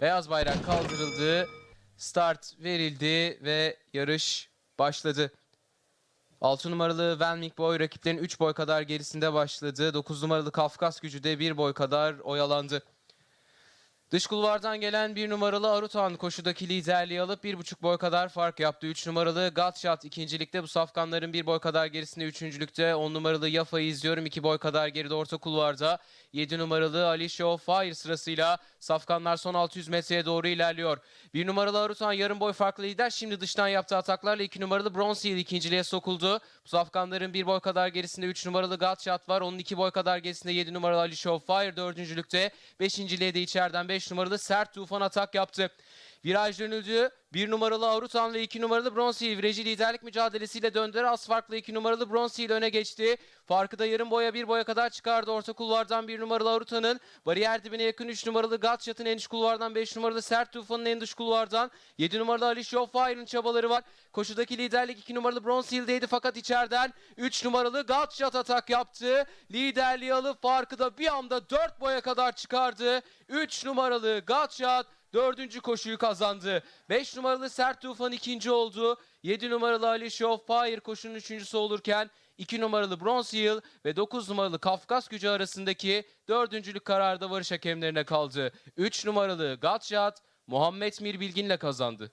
Beyaz bayrak kaldırıldı. Start verildi ve yarış başladı. 6 numaralı Wenming Boy rakiplerin 3 boy kadar gerisinde başladı. 9 numaralı Kafkas gücü de 1 boy kadar oyalandı. Dış kulvardan gelen 1 numaralı Arutan koşudaki liderliği alıp 1,5 boy kadar fark yaptı. 3 numaralı Gutshot ikincilikte bu safkanların 1 boy kadar gerisinde üçüncülükte. 10 numaralı Yafa'yı izliyorum 2 boy kadar geride orta kulvarda. 7 numaralı Alicia of Fire sırasıyla safkanlar son 600 metreye doğru ilerliyor. 1 numaralı Arutan yarım boy farklı lider. Şimdi dıştan yaptığı ataklarla 2 numaralı Bronze Hill ikinciliğe sokuldu. Bu safkanların 1 boy kadar gerisinde 3 numaralı Gutshot var. Onun 2 boy kadar gerisinde 7 numaralı Alicia of Fire dördüncülükte. Beşinciliğe de içeriden 5 numaralı Sert Tufan atak yaptı. Viraj dönüldü. 1 numaralı Arutan ve 2 numaralı Bronze Hill virajı liderlik mücadelesiyle döndüler. Az farklı 2 numaralı Bronze Hill öne geçti. Farkı da yarım boya 1 boya kadar çıkardı. Orta kulvardan 1 numaralı Arutan'ın bariyer dibine yakın 3 numaralı Gatshot'ın en iç kulvardan 5 numaralı Sert Tufan'ın en dış kulvardan 7 numaralı Alicia Fire'ın çabaları var. Koşudaki liderlik 2 numaralı Bronze Hill'deydi fakat içeriden 3 numaralı Gatshot atak yaptı. Liderliği alıp farkı da bir anda 4 boya kadar çıkardı. 3 numaralı Gatshot Dördüncü koşuyu kazandı. 5 numaralı Sert Tufan ikinci oldu. 7 numaralı Ali Fire koşunun üçüncüsü olurken 2 numaralı Bronze Hill ve 9 numaralı Kafkas gücü arasındaki dördüncülük kararı da varış hakemlerine kaldı. 3 numaralı Gatshot Muhammed Mir Bilgin'le kazandı.